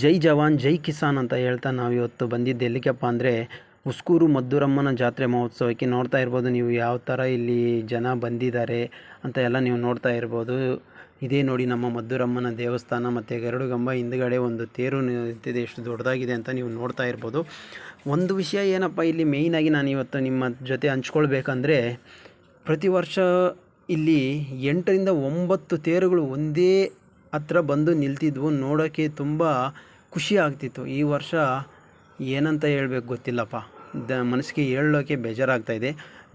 ಜೈ ಜವಾನ್, ಜೈ ಕಿಸಾನ್ ಅಂತ ಹೇಳ್ತಾ ನಾವು ಇವತ್ತು ಬಂದಿದ್ದು ಎಲ್ಲಿಗಪ್ಪ ಅಂದರೆ ಉಸ್ಕೂರು ಮದ್ದೂರಮ್ಮನ ಜಾತ್ರೆ ಮಹೋತ್ಸವಕ್ಕೆ. ನೋಡ್ತಾ ಇರ್ಬೋದು ನೀವು ಯಾವ ಥರ ಇಲ್ಲಿ ಜನ ಬಂದಿದ್ದಾರೆ ಅಂತ ಎಲ್ಲ ನೀವು ನೋಡ್ತಾ ಇರ್ಬೋದು. ಇದೇ ನೋಡಿ ನಮ್ಮ ಮದ್ದೂರಮ್ಮನ ದೇವಸ್ಥಾನ ಮತ್ತು ಗರುಡುಗಂಬ ಹಿಂದುಗಡೆ ಒಂದು ತೇರು ನಿಂತಿದೆ, ಎಷ್ಟು ದೊಡ್ಡದಾಗಿದೆ ಅಂತ ನೀವು ನೋಡ್ತಾ ಇರ್ಬೋದು. ಒಂದು ವಿಷಯ ಏನಪ್ಪ ಇಲ್ಲಿ ಮೇಯ್ನಾಗಿ ನಾನು ಇವತ್ತು ನಿಮ್ಮ ಜೊತೆ ಹಂಚ್ಕೊಳ್ಬೇಕಂದ್ರೆ ಪ್ರತಿ ವರ್ಷ ಇಲ್ಲಿ ಎಂಟರಿಂದ ಒಂಬತ್ತು ತೇರುಗಳು ಒಂದೇ ಹತ್ರ ಬಂದು ನಿಲ್ತಿದ್ವು ನೋಡೋಕ್ಕೆ ತುಂಬ ಖುಷಿ ಆಗ್ತಿತ್ತು. ಈ ವರ್ಷ ಏನಂತ ಹೇಳ್ಬೇಕು ಗೊತ್ತಿಲ್ಲಪ್ಪ. ದ, ಮನಸ್ಸಿಗೆ ಹೇಳೋಕ್ಕೆ ಬೇಜಾರಾಗ್ತಾಯಿದೆ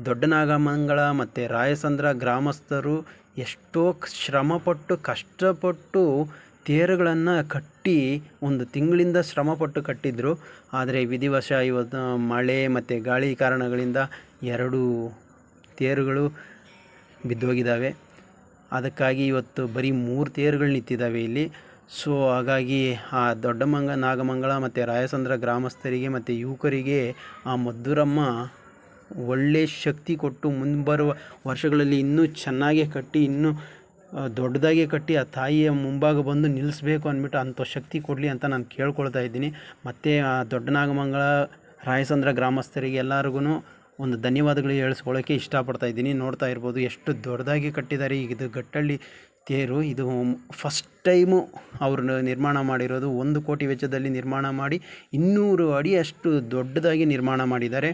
ದೊಡ್ಡ ನಾಗಮಂಗಲ ಮತ್ತು ರಾಯಸಂದ್ರ ಗ್ರಾಮಸ್ಥರು ಎಷ್ಟೋ ಶ್ರಮಪಟ್ಟು, ಕಷ್ಟಪಟ್ಟು ತೇರುಗಳನ್ನು ಕಟ್ಟಿ ಒಂದು ತಿಂಗಳಿಂದ ಶ್ರಮಪಟ್ಟು ಕಟ್ಟಿದ್ರು. ಆದರೆ ವಿಧಿವಶ ಇವತ್ತು ಮಳೆ ಮತ್ತು ಗಾಳಿ ಕಾರಣಗಳಿಂದ ಎರಡು ತೇರುಗಳು ಬಿದ್ದೋಗಿದ್ದಾವೆ. ಅದಕ್ಕಾಗಿ ಇವತ್ತು ಬರೀ ಮೂರು ತೇರುಗಳು ನಿಂತಿದ್ದಾವೆ ಇಲ್ಲಿ. ಸೊ ಹಾಗಾಗಿ ಆ ದೊಡ್ಡಮಂಗ, ನಾಗಮಂಗಲ ಮತ್ತು ರಾಯಸಂದ್ರ ಗ್ರಾಮಸ್ಥರಿಗೆ ಮತ್ತು ಯುವಕರಿಗೆ ಆ ಮದ್ದೂರಮ್ಮ ಒಳ್ಳೆ ಶಕ್ತಿ ಕೊಟ್ಟು ಮುಂಬರುವ ವರ್ಷಗಳಲ್ಲಿ ಇನ್ನೂ ಚೆನ್ನಾಗೇ ಕಟ್ಟಿ, ಇನ್ನೂ ದೊಡ್ಡದಾಗಿ ಕಟ್ಟಿ ಆ ತಾಯಿಯ ಮುಂಭಾಗ ಬಂದು ನಿಲ್ಲಿಸ್ಬೇಕು ಅಂದ್ಬಿಟ್ಟು ಅಂಥ ಶಕ್ತಿ ಕೊಡಲಿ ಅಂತ ನಾನು ಕೇಳ್ಕೊಳ್ತಾ ಇದ್ದೀನಿ. ಮತ್ತು ಆ ದೊಡ್ಡ ನಾಗಮಂಗಲ, ರಾಯಸಂದ್ರ ಗ್ರಾಮಸ್ಥರಿಗೆ ಎಲ್ಲರಿಗೂ ಒಂದು ಧನ್ಯವಾದಗಳು ಹೇಳಿಸ್ಕೊಳ್ಳೋಕ್ಕೆ ಇಷ್ಟಪಡ್ತಾ ಇದ್ದೀನಿ. ನೋಡ್ತಾ ಇರ್ಬೋದು ಎಷ್ಟು ದೊಡ್ಡದಾಗಿ ಕಟ್ಟಿದ್ದಾರೆ. ಈಗ ಇದು ಗಟ್ಟಳ್ಳಿ ತೇರು. ಇದು ಫಸ್ಟ್ ಟೈಮು ಅವರು ನಿರ್ಮಾಣ ಮಾಡಿರೋದು. ಒಂದು ಕೋಟಿ ವೆಚ್ಚದಲ್ಲಿ ನಿರ್ಮಾಣ ಮಾಡಿ ಇನ್ನೂರು ಅಡಿ ಅಷ್ಟು ದೊಡ್ಡದಾಗಿ ನಿರ್ಮಾಣ ಮಾಡಿದ್ದಾರೆ.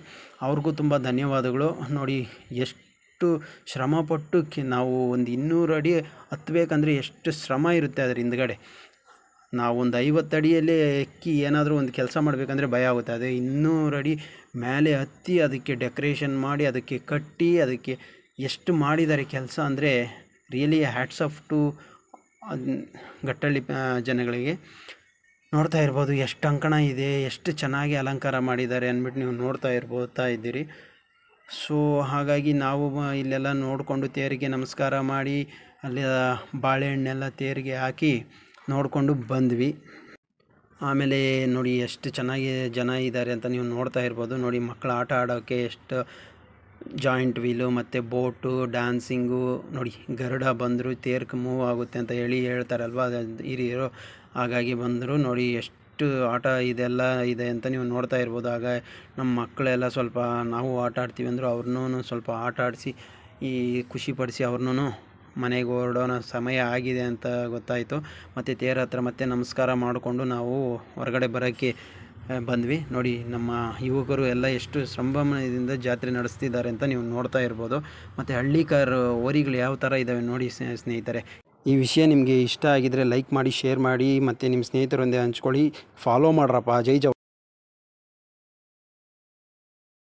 ಅವ್ರಿಗೂ ತುಂಬ ಧನ್ಯವಾದಗಳು. ನೋಡಿ ಎಷ್ಟು ಶ್ರಮಪಟ್ಟು ಕಿ, ನಾವು ಒಂದು ಇನ್ನೂರು ಅಡಿ ಹತ್ತಬೇಕಂದ್ರೆ ಎಷ್ಟು ಶ್ರಮ ಇರುತ್ತೆ ಅದರ ಹಿಂದ್ಗಡೆ. ನಾವೊಂದು ಐವತ್ತು ಅಡಿಯಲ್ಲಿ ಎಕ್ಕಿ ಏನಾದರೂ ಒಂದು ಕೆಲಸ ಮಾಡಬೇಕಂದ್ರೆ ಭಯ ಆಗುತ್ತೆ. ಅದೇ ಇನ್ನೂರು ಅಡಿ ಮೇಲೆ ಹತ್ತಿ ಅದಕ್ಕೆ ಡೆಕೋರೇಷನ್ ಮಾಡಿ ಅದಕ್ಕೆ ಕಟ್ಟಿ ಅದಕ್ಕೆ ಎಷ್ಟು ಮಾಡಿದ್ದಾರೆ ಕೆಲಸ ಅಂದರೆ really hats off to Gattalli ಜನಗಳಿಗೆ. ನೋಡ್ತಾ ಇರ್ಬೋದು ಎಷ್ಟು ಅಂಕಣ ಇದೆ, ಎಷ್ಟು ಚೆನ್ನಾಗಿ ಅಲಂಕಾರ ಮಾಡಿದ್ದಾರೆ ಅಂದ್ಬಿಟ್ಟು ನೀವು ನೋಡ್ತಾ ಇರ್ಬೋತಾ ಇದ್ದೀರಿ. ಸೊ ಹಾಗಾಗಿ ನಾವು ಇಲ್ಲೆಲ್ಲ ನೋಡಿಕೊಂಡು ತೇರಿಗೆ ನಮಸ್ಕಾರ ಮಾಡಿ ಅಲ್ಲಿ ಬಾಳೆಹಣ್ಣೆಲ್ಲ ತೇರಿಗೆ ಹಾಕಿ ನೋಡಿಕೊಂಡು ಬಂದ್ವಿ. ಆಮೇಲೆ ನೋಡಿ ಎಷ್ಟು ಚೆನ್ನಾಗಿ ಜನ ಇದ್ದಾರೆ ಅಂತ ನೀವು ನೋಡ್ತಾ ಇರ್ಬೋದು. ನೋಡಿ ಮಕ್ಕಳು ಆಟ ಆಡೋಕ್ಕೆ ಎಷ್ಟು ಜಾಯಿಂಟ್ ವೀಲು ಮತ್ತು ಬೋಟು ಡ್ಯಾನ್ಸಿಂಗು ನೋಡಿ ಗರುಡ ಬಂದರು, ತೇರ್ಕ್ ಮೂವ್ ಆಗುತ್ತೆ ಅಂತ ಹೇಳಿ ಹೇಳ್ತಾರಲ್ವ? ಅದು ಹಿರಿಯರು ಹಾಗಾಗಿ ಬಂದರು. ನೋಡಿ ಎಷ್ಟು ಆಟ ಇದೆಲ್ಲ ಇದೆ ಅಂತ ನೀವು ನೋಡ್ತಾ ಇರ್ಬೋದು. ಆಗ ನಮ್ಮ ಮಕ್ಕಳೆಲ್ಲ ಸ್ವಲ್ಪ ನಾವು ಆಟ ಆಡ್ತೀವಿ ಅಂದರು ಅವ್ರನ್ನೂ ಸ್ವಲ್ಪ ಆಟ ಆಡಿಸಿ, ಈ ಖುಷಿಪಡಿಸಿ ಅವ್ರನ್ನೂ ಮನೆಗೆ ಹೊರಡೋಣ ಸಮಯ ಆಗಿದೆ ಅಂತ ಗೊತ್ತಾಯಿತು. ಮತ್ತು ತೇರ ಹತ್ರ ಮತ್ತೆ ನಮಸ್ಕಾರ ಮಾಡಿಕೊಂಡು ನಾವು ಹೊರಗಡೆ ಬರೋಕ್ಕೆ ಬಂದ್ವಿ. ನೋಡಿ, ನಮ್ಮ ಯುವಕರು ಎಲ್ಲ ಎಷ್ಟು ಸಂಭ್ರಮದಿಂದ ಜಾತ್ರೆ ನಡೆಸ್ತಿದ್ದಾರೆ ಅಂತ ನೀವು ನೋಡ್ತಾ ಇರ್ಬೋದು. ಮತ್ತು ಹಳ್ಳಿಕಾರ ಓರಿಗಳು ಯಾವ ಥರ ಇದ್ದಾವೆ ನೋಡಿ ಸ್ನೇಹಿತರೆ. ಈ ವಿಷಯ ನಿಮಗೆ ಇಷ್ಟ ಆಗಿದರೆ ಲೈಕ್ ಮಾಡಿ, ಶೇರ್ ಮಾಡಿ, ಮತ್ತು ನಿಮ್ಮ ಸ್ನೇಹಿತರೊಂದಿಗೆ ಹಂಚ್ಕೊಳ್ಳಿ. ಫಾಲೋ ಮಾಡ್ರಪ್ಪ. ಜೈ ಜವ